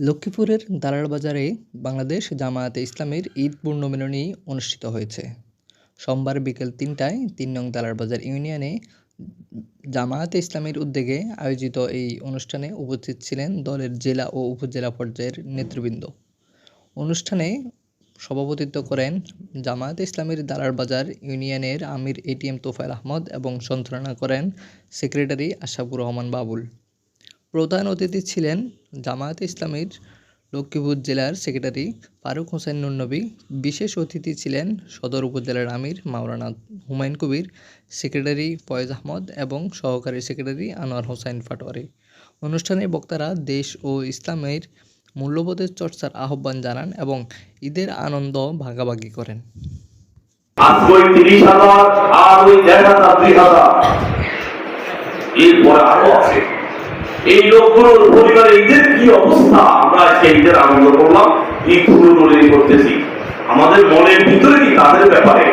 লক্ষ্মীপুরের দালাল বাজারে বাংলাদেশ জামায়াতে ইসলামের ঈদ পূর্ণমিলনী অনুষ্ঠিত হয়েছে। সোমবার বিকেল তিনটায় তিন নং দালাল বাজার ইউনিয়নে জামায়াতে ইসলামীর উদ্যোগে আয়োজিত এই অনুষ্ঠানে উপস্থিত ছিলেন দলের জেলা ও উপজেলা পর্যায়ের নেতৃবৃন্দ। অনুষ্ঠানে সভাপতিত্ব করেন জামায়াতে ইসলামীর দালালবাজার ইউনিয়নের আমির এটিএম তোফায়েল আহমদ এবং সঞ্চালনা করেন সেক্রেটারি আশাফুর রহমান বাবুল। প্রধান অতিথি ছিলেন জামায়াতে ইসলামীর লক্ষ্মীপুর জেলার সেক্রেটারি ফারুক হোসেন নুন্নবী বিশেষ অতিথি ছিলেন সদর উপজেলার আমির মাওলানা হুমায়ুন কবির, সেক্রেটারি ফয়েজ আহমদ এবং সহকারী সেক্রেটারি আনোয়ার হোসেন ফাটোয়ারি। অনুষ্ঠানে বক্তারা দেশ ও ইসলামের মূল্যবোধের চর্চার আহ্বান জানান এবং ঈদের আনন্দ ভাগাভাগি করেন। আর আরও আছে। এই লোকগুলোর পরিবারে ঈদের কি অবস্থা? আমরা আজকে ঈদের আনন্দ করলাম, ঈদ পুনর্নবীন করতেছি। আমাদের মনের ভিতরে কি তাদের ব্যাপারে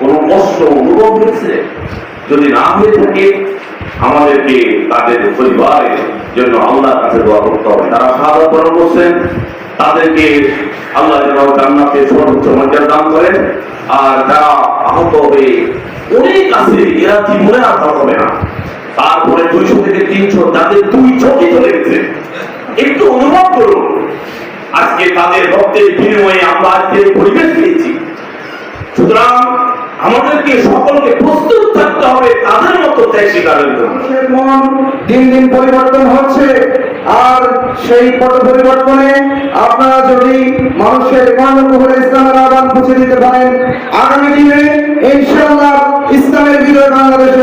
কোনো কষ্ট অনুভব হয়েছে? যদি না হয়ে থাকে, আমাদেরকে তাদের পরিবারের জন্য আল্লাহর কাছে দোয়া করতে হবে। তারা সাদা বরণ করছেন, তাদেরকে আল্লাহ জান্নাতে সর্বোচ্চ মর্যাদা দান করেন। আর যারা আহত হবে, অনেক আছে, এরা জীবনে ভালো হবে না। তারপরে দুইশো থেকে তিনশো যাদের দুই চোখে চলে গেছে। একটু অনুভব করুন। আজকে তাদের রক্তের বিনিময়ে আমরা আজকে পরিবেশ পেয়েছি। সুতরাং আমাদেরকে সকলকে প্রস্তুত থাকতে হবে তাদের মতো ত্যাগ স্বীকারের মন দিন দিন পরিবর্তন হচ্ছে, আর সেই পট পরিবর্তনে আপনারা যদি মানুষের কর্ণকুহরে ইসলামের আহ্বান পৌঁছে দিতে পারেন, আগামী দিনে ইনশাআল্লাহ ইসলামের বিজয় বাংলাদেশে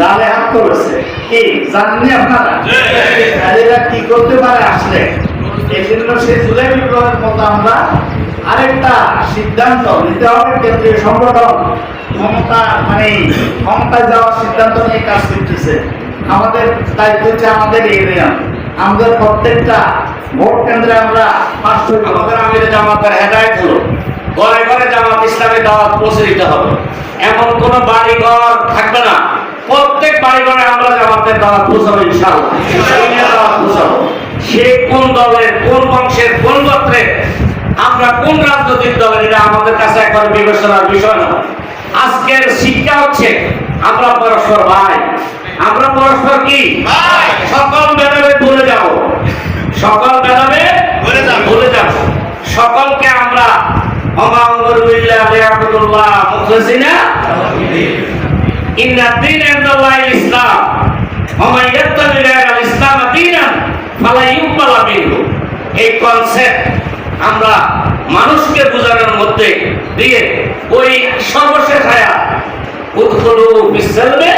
গালে হাত তুলেছে কি? জানেননি আপনারা? এরা কি করতে পারে আসলে? এই জন্য সেই জুলাই বিপ্লবের মতো আমরা আরেকটা সিদ্ধান্ত নিতে হবে কেন্দ্রীয় সংগঠন ক্ষমতা মানে ক্ষমতায় যাওয়ার সিদ্ধান্ত নিয়ে কাজ করতেছে। আমাদের দায়িত্ব হচ্ছে আমাদের এরিয়া আমাদের প্রত্যেকটা ভোট কেন্দ্রে আমরা পাঁচশো আমাদের আমির জামাতের হেদায়ত হলো ঘরে ঘরে জামাত ইসলামের দাওয়াত পৌঁছে দিতে হবে। এমন কোন বাড়ি ঘর থাকবে না। প্রত্যেক বাড়ি ঘরে আমরা জামাতের দাওয়াত পৌঁছাবো ইনশাআল্লাহ। পৌঁছাবো। সে কোন দলের কোন বংশের কোন গোত্রের আমরা কোন রাজনৈতিক দলের এটা আমাদের কাছে এখন বিবেচনার বিষয় না। আজকের শিক্ষা হচ্ছে আমরা পরস্পর ভাই। আমরা পরস্পর কি? সকল ভেদাভেদ ভুলে যাব। সকল ভেদাভেদ ভুলে যাব। সকলকে আমরা লিয়াকুতুল্লাহ মুখলিসিনা ইন্না দ্বীন ইনদাল্লাহ ইসলাম আমরা মানুষকে বোঝানোর মধ্যে দিয়ে ওই সর্বশেষ আয়াত, উদখুলু ফিস-সিলমি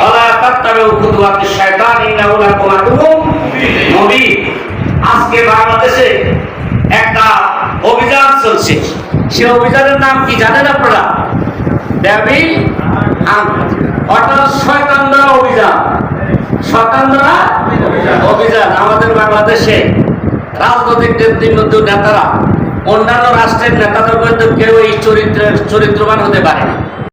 ওয়ালা তাত্তাবিউ খুতুওয়াতি শাইতান, ইন্নাহু লাকুম আদুউম আজকে বাংলাদেশে একটা অভিযান চলছে। সে অভিযানের নাম কি জানেন আপনারা? অভিযান। অভিযান আমাদের বাংলাদেশে। নেতারা। অন্যান্য রাষ্ট্রের নেতাদের মধ্যে কেউ এই চরিত্রের চরিত্রবান হতে পারে না